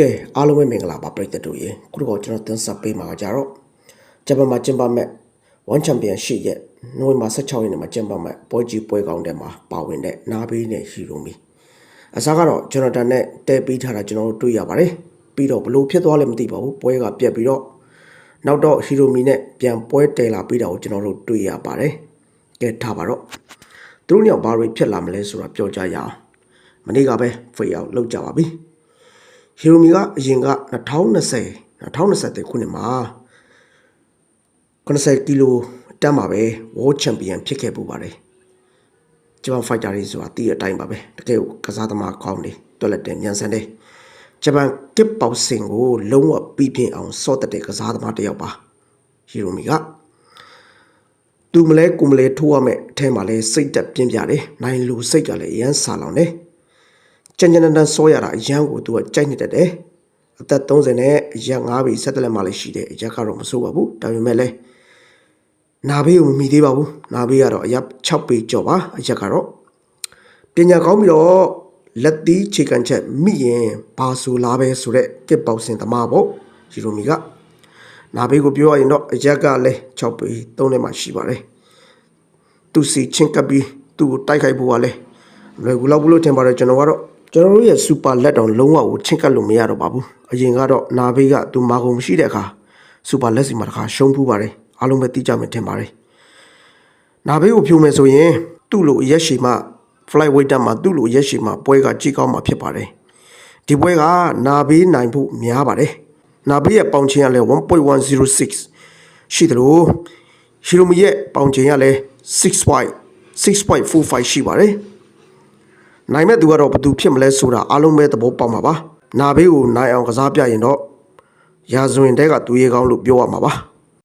ကဲအားလုံးပဲမင်္ဂလာပါပရိသတ်တို့ရေခုတော့ကျွန်တော်တင်ဆက်ပေးမှာကြတော့ဂျပန်မှာကျင်းပမဲ့1 Championship ရဲ့နိုဝင်ဘာ16ရက်နေ့မှာကျင်းပမဲ့ပွဲကြီးပွဲကောင်းတဲ့မှာပါဝင်တဲ့နာဘီးနဲ့ဟီရိုမီအစားကတော့ဂျွန်နတန်နဲ့တဲပေးထားတာကျွန်တော်တို့တွေ့ရပါတယ်ပြီးတော့ဘလို့ဖြစ်သွားလဲမသိပါဘူးပွဲကပြက်ပြီးတော့နောက်တော့ဟီရိုမီနဲ့ပြန်ပွဲတယ်လာပြီးတာကိုကျွန်တော်တို့တွေ့ရပါတယ်ကဲထားပါတော့သူတို့ညောင်ဘာတွေဖြစ်လာမလဲဆိုတာပြောကြရအောင်မနေ့ကပဲဖေးအောင်လောက်ကြပါပြီ ဟီရိုမီကအရင်က2020 2020ခုနှစ်မှာ90ကီလိုတန်းမှာပဲ World Champion ဖြစ်ခဲ့ပူပါတယ်ဂျပန်ဖိုက်တာတွေဆိုတာတည်တဲ့အတိုင်းပါပဲတကယ်ကိုကစားသမားကောင်းတယ်တွက်လက်တယ်မြန်ဆန်တယ်ဂျပန်ကစ်ပေါစင်ကိုလုံးဝပြီးပြင်းအောင်စော့တက်တဲ့ကစားသမားတစ်ယောက်ပါဟီရိုမီကသူမလဲကုမလဲထိုးရမယ်အထဲမှာလဲစိတ်တက်ပြင်းပြတယ်နိုင်လူစိတ်ကလည်းအရန်ဆာလောင်တယ် ကြံကြံတန်တန်စောရတာအရန်ကိုသူကကြိုက်နေတတ်တယ်အသက်30နဲ့အရက်9ပြီဆက်တလက်မှလည်းရှိတယ်အရက်ကတော့မစိုးပါဘူးဒါပေမဲ့လည်းနာဘေးကိုမမီသေးပါဘူးနာဘေးကတော့အရက်6ပေကျော်ပါအရက်ကတော့ပညာကောင်းပြီးတော့လက်သီးခြေကန်ချက်မိရင်ဘာဆိုလားပဲဆိုတဲ့ကစ်ပေါစင်သမားပေါ့ဂျီရိုမီကနာဘေးကိုပြောရရင်တော့အရက်ကလည်း6ပေ3နဲ့မှရှိပါတယ်သူစီချင်းကပ်ပြီးသူ့ကိုတိုက်ခိုက်ဖို့ကလည်းလွယ်ကူလောက်ဘူးလို့ထင်ပါတယ်ကျွန်တော်ကတော့ ကျွန်တော်တို့ရဲ့စူပါလက်တောင်လုံးဝကိုချင်းကပ်လို့မရတော့ပါဘူးအရင်ကတော့နာဘေးကသူမာကုန်မရှိတဲ့အခါစူပါလက်စီမှာတစ်ခါရှုံးဖူးပါတယ်အားလုံးပဲသိကြမယ်ထင်ပါတယ်နာဘေးကိုဖြိုမယ်ဆိုရင်သူ့လိုအရက်ရှိမှ flight weight တက်မှာသူ့လိုရက်ရှိမှပွဲကကြီးကောင်းမှာဖြစ်ပါတယ်ဒီပွဲကနာဘေးနိုင်ဖို့များပါတယ်နာဘေးရဲ့ပေါင်ချင်းကလည်း1.106ရှိတယ်လို့ဟီရိုမီရဲ့ပေါင်ချင်းကလည်း6.6.45ရှိပါတယ် နိုင်မဲ့သူကတော့ဘသူဖြစ်မလဲဆိုတာအားလုံးပဲသဘောပေါက်မှာပါနာဘေးကိုနိုင်အောင်ကစားပြရင်တော့ရာဇဝင်တဲကသူရေကောင်းလို့ပြောရမှာပါ